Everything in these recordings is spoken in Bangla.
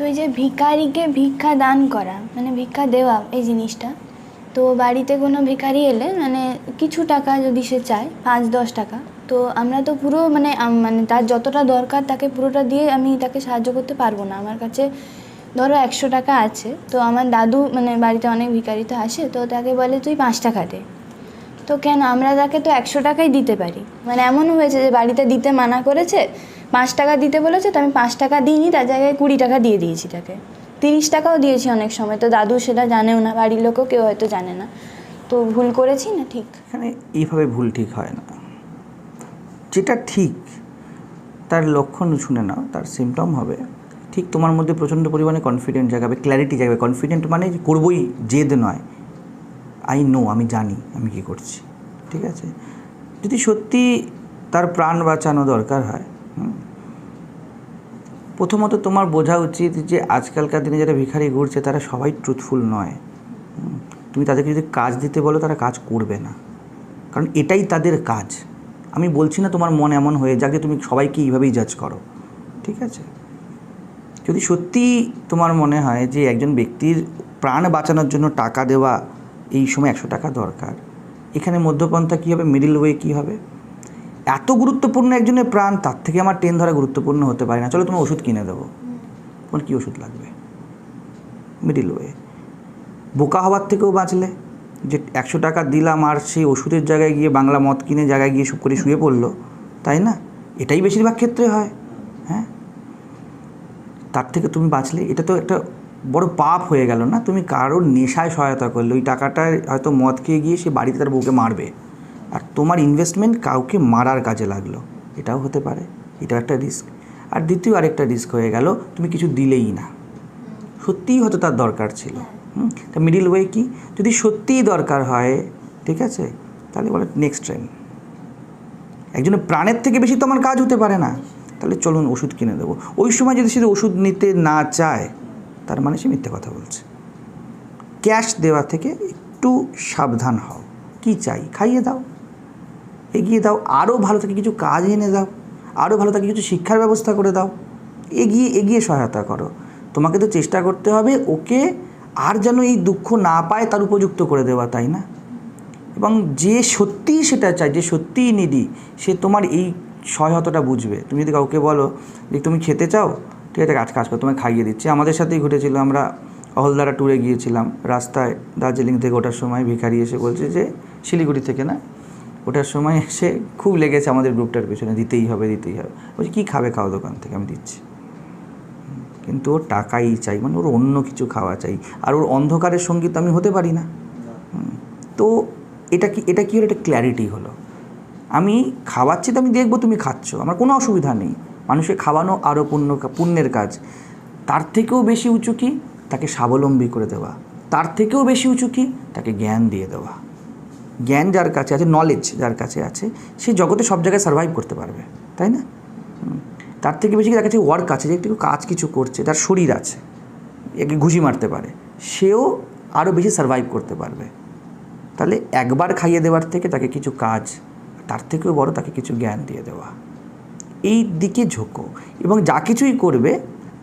তো এই যে ভিখারিকে ভিক্ষা দান করা মানে ভিক্ষা দেওয়া এই জিনিসটা। তো বাড়িতে কোনো ভিখারি এলে মানে কিছু টাকা যদি সে চায়, পাঁচ দশ টাকা, তো আমরা তো পুরো মানে মানে তার যতটা দরকার তাকে পুরোটা দিয়ে আমি তাকে সাহায্য করতে পারব না। আমার কাছে ধরো একশো টাকা আছে, তো আমার দাদু মানে বাড়িতে অনেক ভিখারি তো আসে, তো তাকে বলে, তুই পাঁচ টাকা দে। তো কেন? আমরা তাকে তো একশো টাকাই দিতে পারি। মানে এমনও হয়েছে যে বাড়িতে দিতে মানা করেছে পাঁচ টাকা দিতে বলেছে তো আমি পাঁচ টাকা দিইনি, তার জায়গায় কুড়ি টাকা দিয়ে দিয়েছি তাকে। তিরিশ টাকাও দিয়েছি অনেক সময়, তো দাদু সেটা জানেও না, বাড়ির লোকও কেউ হয়তো জানে না। তো ভুল করেছি না ঠিক? এখানে এইভাবে ভুল ঠিক হয় না। যেটা ঠিক, তার লক্ষণ শুনে নাও, তার সিমটম হবে। ঠিক তোমার মধ্যে প্রচণ্ড পরিমাণে কনফিডেন্ট জাগাবে ক্ল্যারিটি জাগাবে। কনফিডেন্ট মানে করবই, জেদ নয়। আই নো আমি জানি, আমি কী করছি। ঠিক আছে? যদি সত্যি তার প্রাণ বাঁচানো দরকার হয় প্রথমত তোমার বোঝা উচিত যে আজকালকার দিনে যারা ভিখারি ঘুরছে, তারা সবাই ট্রুথফুল নয়। তুমি তাদেরকে যদি কাজ দিতে বলো, তারা কাজ করবে না। কারণ এটাই তাদের কাজ। আমি বলছি না তোমার মন এমন হয়ে যাক তুমি সবাইকে এইভাবেই জাজ করো। ঠিক আছে? যদি সত্যি তোমার মনে হয় যে একজন ব্যক্তির প্রাণ বাঁচানোর জন্য টাকা দেওয়া এই সময় একশো টাকা দরকার, এখানে মধ্যপন্থা কী হবে? মিডিল ওয়ে কী হবে? এত গুরুত্বপূর্ণ একজনের প্রাণ, তার থেকে আমার ট্রেন ধরা গুরুত্বপূর্ণ হতে পারে না। চলো তোমার ওষুধ কিনে দেবো। তোমার কী ওষুধ লাগবে? মিডিল ওয়ে বোকা হওয়ার থেকেও বাঁচলে। যে একশো টাকা দিলাম আর সেই ওষুধের জায়গায় গিয়ে বাংলা মদ কিনে জায়গায় গিয়ে সব করে শুয়ে পড়ল, তাই না? এটাই বেশিরভাগ ক্ষেত্রে হয় হ্যাঁ? তার থেকে তুমি বাঁচলে, এটা তো একটা বড় পাপ হয়ে গেল না? তুমি কারোর নেশায় সহায়তা করলে, ওই টাকাটায় হয়তো মদ খেয়ে গিয়ে সে বাড়িতে তার বউকে মারবে। আর তোমার ইনভেস্টমেন্ট কাউকে মারার কাজে লাগল। এটাও হতে পারে, এটাও একটা রিস্ক আর দ্বিতীয় আরেকটা রিস্ক হয়ে গেল, তুমি কিছু দিলেই না। সত্যিই হয়তো তার দরকার ছিল। হুম? তা মিডিল ওয়ে কি? যদি সত্যিই দরকার হয়, ঠিক আছে? তাহলে বলে নেক্সট ট্রেন একজনের প্রাণের থেকে বেশি তো আমার কাজ হতে পারে না। তাহলে চলুন ওষুধ কিনে দেবো। ওই সময় যদি সে ওষুধ নিতে না চায়, তার মানে সে মিথ্যে কথা বলছে। ক্যাশ দেওয়া থেকে একটু সাবধান হও। কি চাই? খাইয়ে দাও। এগিয়ে দাও আরও ভালো থেকে কিছু কাজ এনে দাও আরও ভালো থেকে কিছু শিক্ষার ব্যবস্থা করে দাও। এগিয়ে এগিয়ে সহায়তা করো। তোমাকে তো চেষ্টা করতে হবে ওকে আর যেন এই দুঃখ না পায় তার উপযুক্ত করে দেওয়া, তাই না? এবং যে সত্যিই সেটা চায়, যে সত্যিই নিডি সে তোমার এই সহায়তাটা বুঝবে। তুমি যদি কাউকে বলো যে, তুমি খেতে চাও? ঠিক আছে, কাজ কাজ করো, তোমায় খাইয়ে দিচ্ছি। আমাদের সাথেই ঘটেছিল, আমরা অহলদারা ট্যুরে গিয়েছিলাম। রাস্তায় দার্জিলিং থেকে ওঠার সময় ভিখারি এসে বলছে যে, শিলিগুড়ি থেকে, না? ওঠার সময় এসে খুব লেগেছে আমাদের গ্রুপটার পেছনে, দিতেই হবে দিতেই হবে। বলছি, কী খাবে খাওয়া দোকান থেকে? আমি দিচ্ছি। কিন্তু ওর টাকাই চাই মানে ওর অন্য কিছু খাওয়া চাই। আর ওর অন্ধকারের সংগীত আমি হতে পারি না। তো এটা কি এটা কি হলো? এটা ক্ল্যারিটি হলো। আমি খাওয়াচ্ছি তো আমি দেখব তুমি খাচ্ছ, আমার কোনো অসুবিধা নেই। মানুষকে খাওয়ানো আরও পুণ্য, পুণ্যের কাজ। তার থেকেও বেশি উঁচু কি? তাকে স্বাবলম্বী করে দেওয়া। তার থেকেও বেশি উঁচু কি? তাকে জ্ঞান দিয়ে দেওয়া। জ্ঞান যার কাছে আছে নলেজ যার কাছে আছে, সে জগতে সব জায়গায় সার্ভাইভ করতে পারবে, তাই না? তার থেকে বেশি তার কাছে ওয়ার্ক আছে, যে একটু কাজ কিছু করছে, তার শরীর আছে, একে ঘুষি মারতে পারে, সেও আরও বেশি সার্ভাইভ করতে পারবে। তাহলে একবার খাইয়ে দেওয়ার থেকে তাকে কিছু কাজ, তার থেকেও বড় তাকে কিছু জ্ঞান দিয়ে দেওয়া। এই দিকে ঝোঁকো। এবং যা কিছুই করবে,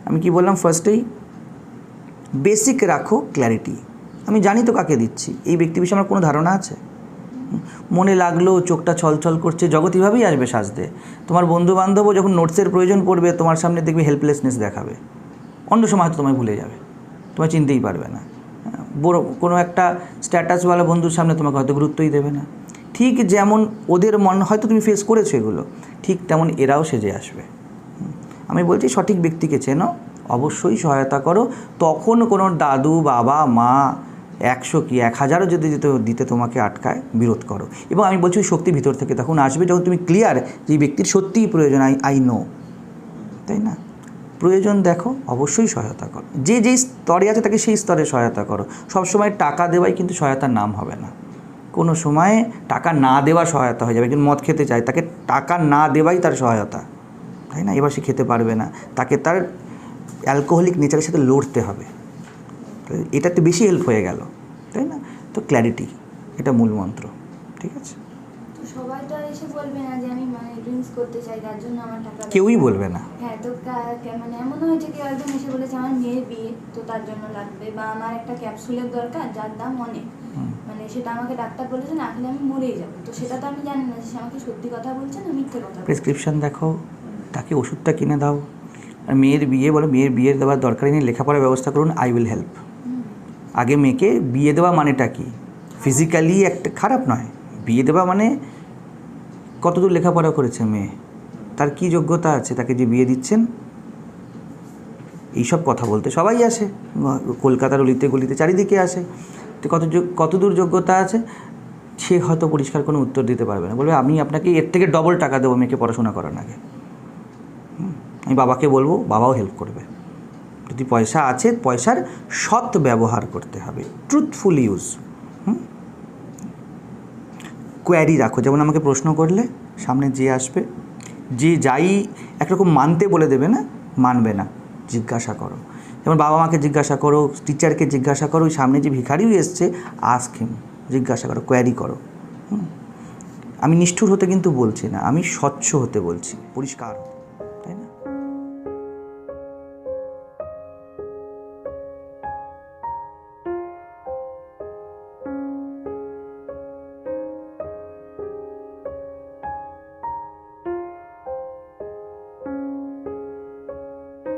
আমি কি বললাম ফার্স্টেই বেসিক রাখো ক্ল্যারিটি আমি জানি তো কাকে দিচ্ছি, এই ব্যক্তি বিষয়ে আমার কোনো ধারণা আছে? মনে লাগল, চোখটা ছলছল করছে জগৎইভাবেই আসবে সাজতে। তোমার বন্ধু বান্ধবও যখন নোটসের প্রয়োজন পড়বে, তোমার সামনে দেখবে হেল্পলেসনেস দেখাবে। অন্য সময় হয়তো তোমায় ভুলে যাবে। তোমায় চিনতেই পারবে না। বড়, কোনো একটা স্ট্যাটাসওয়ালা বন্ধুর সামনে তোমাকে হয়তো গুরুত্বই দেবে না। ঠিক যেমন ওদের মন, হয়তো তুমি ফেস করেছ এগুলো, ঠিক তেমন এরাও সেজে আসবে। আমি বলছি, সঠিক ব্যক্তিকে চেনো, অবশ্যই সহায়তা করো। তখন কোনো দাদু, বাবা, মা একশো কি, এক হাজারও যদি দিতে তোমাকে আটকায়, বিরোধ করো। এবং আমি বলছি শক্তি ভিতর থেকে তখন আসবে যখন তুমি ক্লিয়ার যে ব্যক্তির সত্যিই প্রয়োজন আই আই নো তাই না? প্রয়োজন দেখো, অবশ্যই সহায়তা করো। যে যেই স্তরে আছে তাকে সেই স্তরে সহায়তা করো। সবসময় টাকা দেওয়াই কিন্তু সহায়তার নাম হবে না। কোনো সময় টাকা না দেওয়া সহায়তা হয়ে যাবে। একজন মদ খেতে চায়, তাকে টাকা না দেওয়াই তার সহায়তা। তাই না? এবার সে খেতে পারবে না। তাকে তার অ্যালকোহলিক নেচারের সাথে লড়তে হবে। এটাতে বেশি হেল্প হয়ে গেল তাই না? তো ক্ল্যারিটি এটা মূল মন্ত্র ঠিক আছে? তো সবাই তো এসে বলবে না যে আমি মানে ড্রিঙ্কস করতে চাই তার জন্য আমার টাকা কেউই বলবে না। হ্যাঁ তো মানে হয়েছে কেউ একজন এসে বলেছে আমার মেয়ের বিয়ে তো তার জন্য লাগবে বা আমার একটা ক্যাপসুলের দরকার যার দাম অনেক। মানে সেটা আমাকে ডাক্তার বলেছে না খেলে আমি মরেই যাব। তো সেটা তো আমি জানি না সে আমাকে সত্যি কথা বলছে না মিথ্যে কথা প্রেসক্রিপশন দেখো তাকে ওষুধটা কিনে দাও। আর মেয়ের বিয়ে বলো মেয়ের বিয়ে দেওয়ার দরকারই নেই লেখাপড়ার ব্যবস্থা করুন আই উইল হেল্প। আগে মেয়েকে বিয়ে দেওয়া মানেটা কি? ফিজিক্যালি একটা খারাপ নয়। বিয়ে দেওয়া মানে কতদূর লেখাপড়া করেছে মেয়ে? তার কি যোগ্যতা আছে তাকে যে বিয়ে দিচ্ছেন? এইসব কথা বলতে সবাই আসে। কলকাতার অলিতে গলিতে চারিদিকে আসে। তো কত কতদূর যোগ্যতা আছে? সে হয়তো পরিষ্কার কোনো উত্তর দিতে পারবে না। বলবে, আমি আপনাকে এর থেকে ডবল টাকা দেবো মেয়েকে পড়াশোনা করার আগে। আমি বাবাকে বলব, বাবাও হেল্প করবে। যদি পয়সা আছে, পয়সার সৎ ব্যবহার করতে হবে। ট্রুথফুল ইউজ কোয়ারি রাখো। যেমন আমাকে প্রশ্ন করলে, সামনে যে আসবে, যে যাই একরকম মানতে বলে দেবে না, মানবে না। জিজ্ঞাসা করো। যেমন বাবা মাকে জিজ্ঞাসা করো টিচারকে জিজ্ঞাসা করো সামনে যে ভিখারিও এসছে আস্ক জিজ্ঞাসা করো কোয়ারি করো? আমি নিষ্ঠুর হতে কিন্তু বলছি না। আমি স্বচ্ছ হতে বলছি। পরিষ্কার হতে